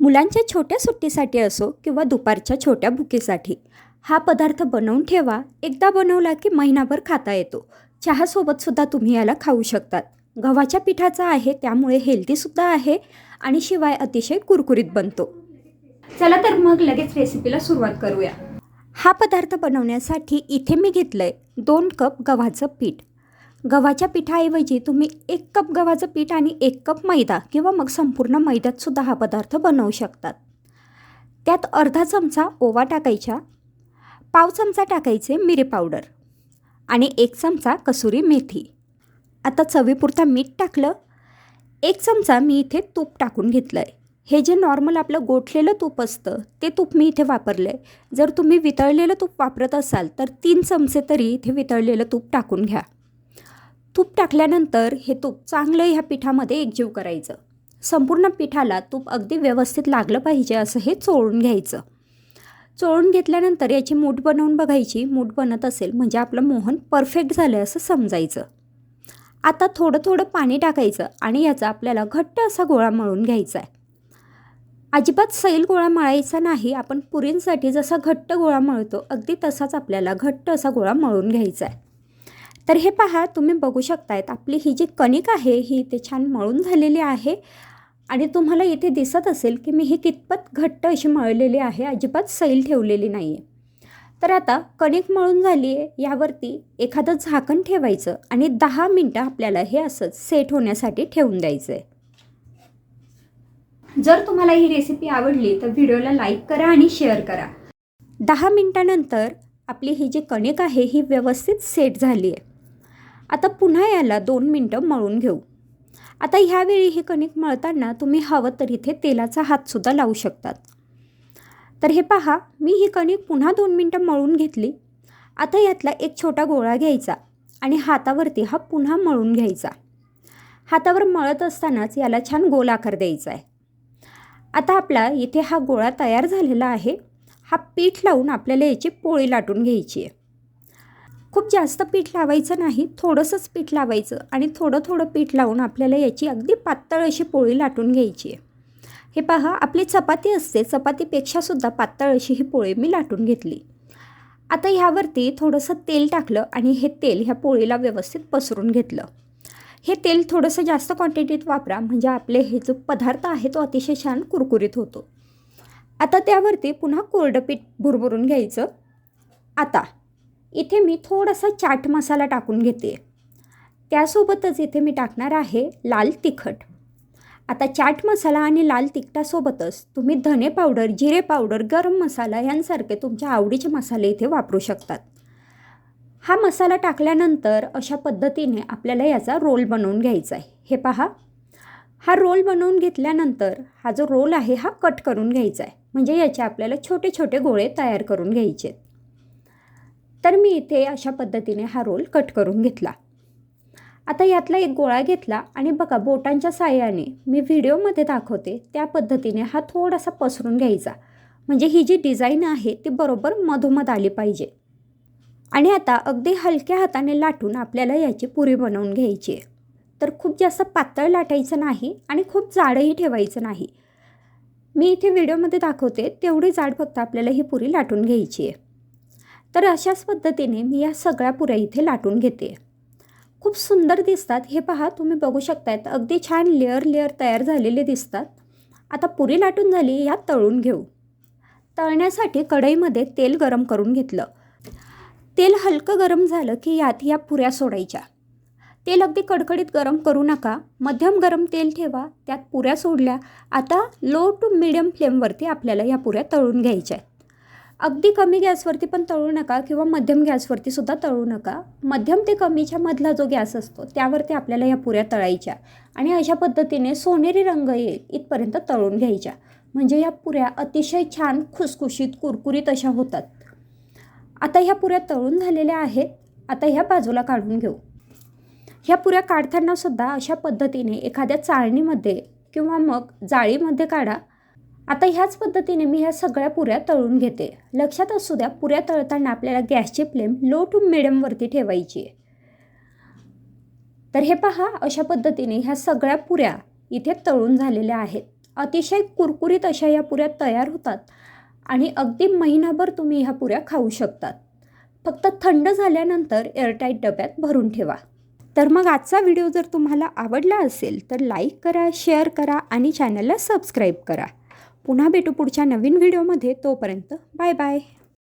मुलांच्या छोट्या सुट्टीसाठी असो किंवा दुपारच्या छोट्या भुकेसाठी हा पदार्थ बनवून ठेवा. एकदा बनवला की महिनाभर खाता येतो. चहासोबतसुद्धा तुम्ही याला खाऊ शकतात. गव्हाच्या पिठाचा आहे त्यामुळे हेल्दीसुद्धा आहे आणि शिवाय अतिशय कुरकुरीत बनतो. चला तर मग लगेच रेसिपीला सुरुवात करूया. हा पदार्थ बनवण्यासाठी इथे मी घेतलं आहे दोन कप गव्हाचं पीठ. गव्हाच्या पिठाऐवजी तुम्ही एक कप गव्हाचं पीठ आणि एक कप मैदा किंवा मग संपूर्ण मैद्यातसुद्धा हा पदार्थ बनवू शकतात. त्यात अर्धा चमचा ओवा टाकायचा पाव चमचा टाकायचे मिरी पावडर आणि एक चमचा कसुरी मेथी. आता चवीपुरता मीठ टाकलं एक चमचा मी इथे तूप टाकून घेतलं आहे हे जे नॉर्मल आपलं गोठलेलं तूप असतं ते तूप मी इथे वापरलं आहे जर तुम्ही वितळलेलं तूप वापरत असाल तर तीन चमचे तरी इथे वितळलेलं तूप टाकून घ्या. तूप टाकल्यानंतर हे तूप चांगलं ह्या पिठामध्ये एकजीव करायचं. संपूर्ण पिठाला तूप अगदी व्यवस्थित लागलं पाहिजे असं हे चोळून घ्यायचं. चोळून घेतल्यानंतर याची मूठ बनवून बघायची. मूठ बनत असेल म्हणजे आपलं मोहन परफेक्ट झालं असं समजायचं. आता थोडं थोडं पाणी टाकायचं आणि याचा आपल्याला घट्ट असा गोळा मळून घ्यायचा आहे अजिबात सैल गोळा मळायचा नाही. आपण पुरींसाठी जसा घट्ट गोळा मळतो अगदी तसाच आपल्याला घट्ट असा गोळा मळून घ्यायचा आहे तर हे पहा तुम्ही बघू शकतायत आपली ही जी कणिक आहे ही इथे छान मळून झालेली आहे. आणि तुम्हाला इथे दिसत असेल की मी ही कितपत घट्ट अशी मळलेली आहे अजिबात सैल ठेवलेली नाही आहे तर आता कणिक मळून झाली आहे यावरती एखादं झाकण ठेवायचं आणि दहा मिनटं आपल्याला हे असंच सेट होण्यासाठी ठेवून द्यायचं आहे जर तुम्हाला ही रेसिपी आवडली तर व्हिडिओला लाईक करा आणि शेअर करा. दहा मिनटानंतर आपली ही जी कणिक आहे ही व्यवस्थित सेट झाली आहे आता पुन्हा याला दोन मिनटं मळून घेऊ. आता ह्यावेळी हे कणिक मळताना तुम्ही हवं तर इथे तेलाचा हातसुद्धा लावू शकतात. तर हे पहा मी ही कणिक पुन्हा दोन मिनटं मळून घेतली. आता यातला एक छोटा गोळा घ्यायचा आणि हातावरती हा पुन्हा मळून घ्यायचा. हातावर मळत असतानाच याला छान गोल आकार द्यायचा आहे. आता आपला इथे हा गोळा तयार झालेला आहे. हा पीठ लावून आपल्याला याची पोळी लाटून घ्यायची आहे. खूप जास्त पीठ लावायचं नाही थोडंसंच पीठ लावायचं आणि थोडं थोडं पीठ लावून आपल्याला याची अगदी पातळ अशी पोळी लाटून घ्यायची आहे. हे पहा आपली चपाती असते चपातीपेक्षासुद्धा पातळ अशी ही पोळी मी लाटून घेतली. आता ह्यावरती थोडंसं तेल टाकलं आणि हे तेल ह्या पोळीला व्यवस्थित पसरून घेतलं. हे तेल थोडंसं जास्त क्वांटिटीत वापरा म्हणजे आपले हे जो पदार्थ आहे तो अतिशय छान कुरकुरीत होतो. आता त्यावरती पुन्हा कोरडं पीठ भुरभुरून घ्यायचं. आता इथे मी थोडासा चाट मसाला टाकून घेते. त्यासोबतच इथे मी टाकणार आहे लाल तिखट. आता चाट मसाला आणि लाल तिखटासोबतच तुम्ही धने पावडर जिरे पावडर गरम मसाला यांसारखे तुमच्या आवडीचे मसाले इथे वापरू शकतात. हा मसाला टाकल्यानंतर अशा पद्धतीने आपल्याला याचा रोल बनवून घ्यायचा आहे. हे पहा. हा रोल बनवून घेतल्यानंतर हा जो रोल आहे हा कट करून घ्यायचा आहे. म्हणजे याचे आपल्याला छोटे छोटे गोळे तयार करून घ्यायचे आहेत. तर मी इथे अशा पद्धतीने हा रोल कट करून घेतला. आता यातला एक गोळा घेतला आणि बघा बोटांच्या साह्याने मी व्हिडिओमध्ये दाखवते त्या पद्धतीने हा थोडासा पसरून घ्यायचा. म्हणजे ही जी डिझाईन आहे ती बरोबर मधोमध आली पाहिजे. आणि आता अगदी हलक्या हाताने लाटून आपल्याला याची पुरी बनवून घ्यायची आहे. तर खूप जास्त पातळ लाटायचं नाही आणि खूप जाडही ठेवायचं नाही. मी इथे व्हिडिओमध्ये दाखवते तेवढी जाड फक्त आपल्याला ही पुरी लाटून घ्यायची आहे. तर अशाच पद्धतीने मी या सगळ्या पुऱ्या इथे लाटून घेते. खूप सुंदर दिसतात. हे पहा तुम्ही बघू शकतायत. अगदी छान लेअर लेअर तयार झालेले दिसतात. आता पुरी लाटून झाली यात तळून घेऊ. तळण्यासाठी कढईमध्ये तेल गरम करून घेतलं. तेल हलकं गरम झालं की यात या पुऱ्या सोडायच्या. तेल अगदी कडकडीत गरम करू नका. मध्यम गरम तेल ठेवा. त्यात पुऱ्या सोडल्या. आता लो टू मिडियम फ्लेमवरती आपल्याला या पुऱ्या तळून घ्यायच्या आहेत. अगदी कमी गॅसवरती पण तळू नका किंवा मध्यम गॅसवरती सुद्धा तळू नका. मध्यम ते कमीच्या मधला जो गॅस असतो त्यावरती आपल्याला या पुऱ्या तळायच्या आणि अशा पद्धतीने सोनेरी रंग येईल इथपर्यंत तळून घ्यायच्या. म्हणजे या पुऱ्या अतिशय छान खुसखुशीत कुरकुरीत अशा होतात. आता ह्या पुऱ्या तळून झालेल्या आहेत. आता ह्या बाजूला काढून घेऊ. ह्या पुऱ्या काढतानासुद्धा अशा पद्धतीने एखाद्या चाळणीमध्ये किंवा मग जाळीमध्ये काढा. आता ह्याच पद्धतीने मी ह्या सगळ्या पुऱ्या तळून घेते. लक्षात असू द्या पुऱ्या तळताना आपल्याला गॅसची फ्लेम लो टू मिडियमवरती ठेवायची आहे. तर हे पहा अशा पद्धतीने ह्या सगळ्या पुऱ्या इथे तळून झालेल्या आहेत. अतिशय कुरकुरीत अशा या पुऱ्या तयार होतात आणि अगदी महिनाभर तुम्ही ह्या पुऱ्या खाऊ शकतात. फक्त थंड झाल्यानंतर एअरटाईट डब्यात भरून ठेवा. तर मग आजचा व्हिडिओ जर तुम्हाला आवडला असेल तर लाईक करा शेअर करा आणि चॅनलला सबस्क्राईब करा. पुन्हा भेटू पुढच्या नवीन व्हिडिओमध्ये तोपर्यंत बाय बाय.